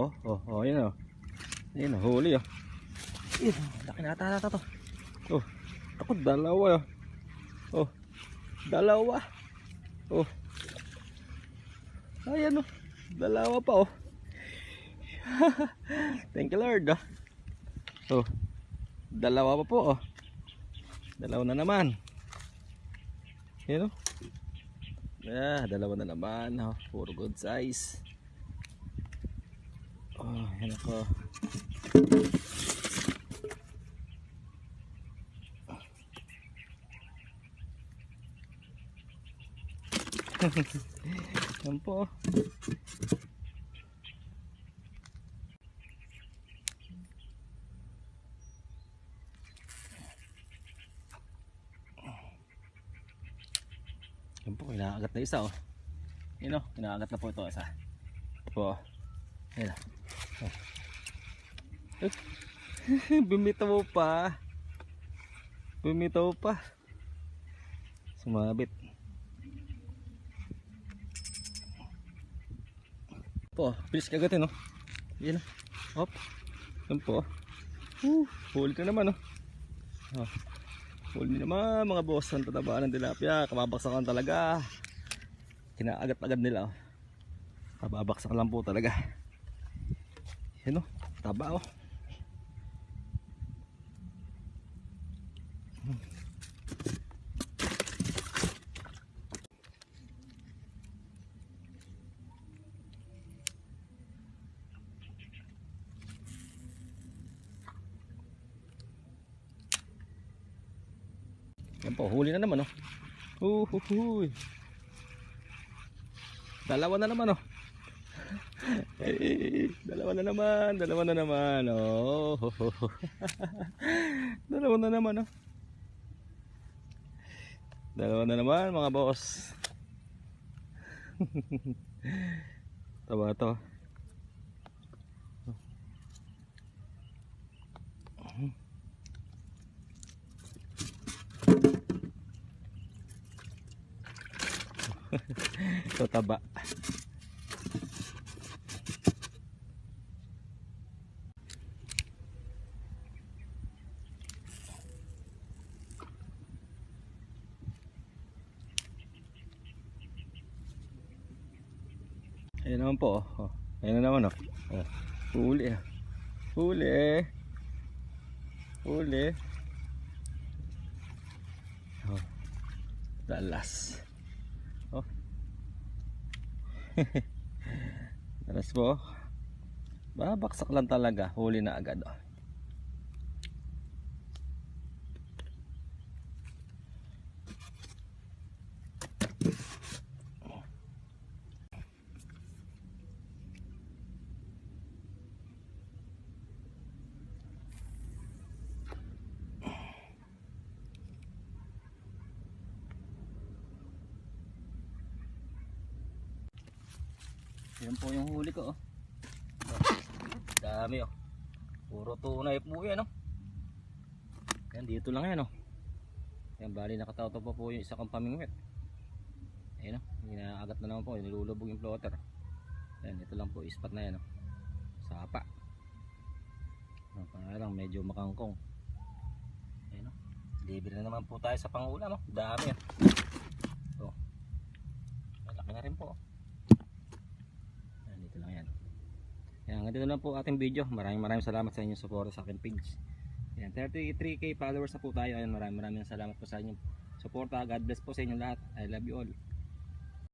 Oh, oh, oh, yun oh. Ayun oh, huli oh. Ayun, laki na ata to. Oh, ako dalawa oh. Oh, dalawa. Oh. Ayan oh, dalawa pa oh. Thank you Lord oh. Oh, dalawa pa po oh. Dalawa na naman. Ayan oh. Ah, dalawa na naman oh. Puro good size. Oh, yan ako. yan po. Yan po, kinakagat na isa oh. Yan oh, kinakagat na po ito isa. Ito po. Yan oh. Bumitaw pa. Bumitaw pa. Sumabit. Po, bilis kagatin no. Yan na. Hop. Yan po. Uh, huli ka naman no. Oh. Huli naman mga boss. Ang tatabaan ng tilapia. Kababaksakan talaga. Kinaagat-agad nila oh. Kababaksak lang po talaga. Yan oh. Taba oh. Yan po, huli na naman oh. Uhuhuy. Dalawa na naman oh. Eh, dalawa na naman, dalawa na naman. Oh. dalawa na naman oh. Dalawa na naman mga boss. Taba to. Ito taba. Ayun naman po. Oh. Oh. Ayun na naman oh. oh. Huli ah. Huli. Huli. Oh. Dalas. Oh. Dalas po. Babaksak lang talaga. Huli na agad oh. Yan po yung huli ko oh. Dami oh. Puro tunay po yan oh. Yan dito lang yan oh. Yan bali nakatauto pa po yung isa kong pamingwit. Ayun oh. Inaagat na naman po. Nilulubog yung floater. Yan ito lang po. Ispat na yan oh. Sapa. Oh, parang medyo makangkong. Ayun oh. Libre na naman po tayo sa pangulam oh. Dami. Oh. Malaki na rin po oh. Yan, dito lang yan. Yan, hanggang dito lang po ating video. Maraming maraming salamat sa inyong support sa aking page. Yan, 33k followers na po tayo. Ayan, maraming maraming salamat po sa inyong support. God bless po sa inyong lahat. I love you all.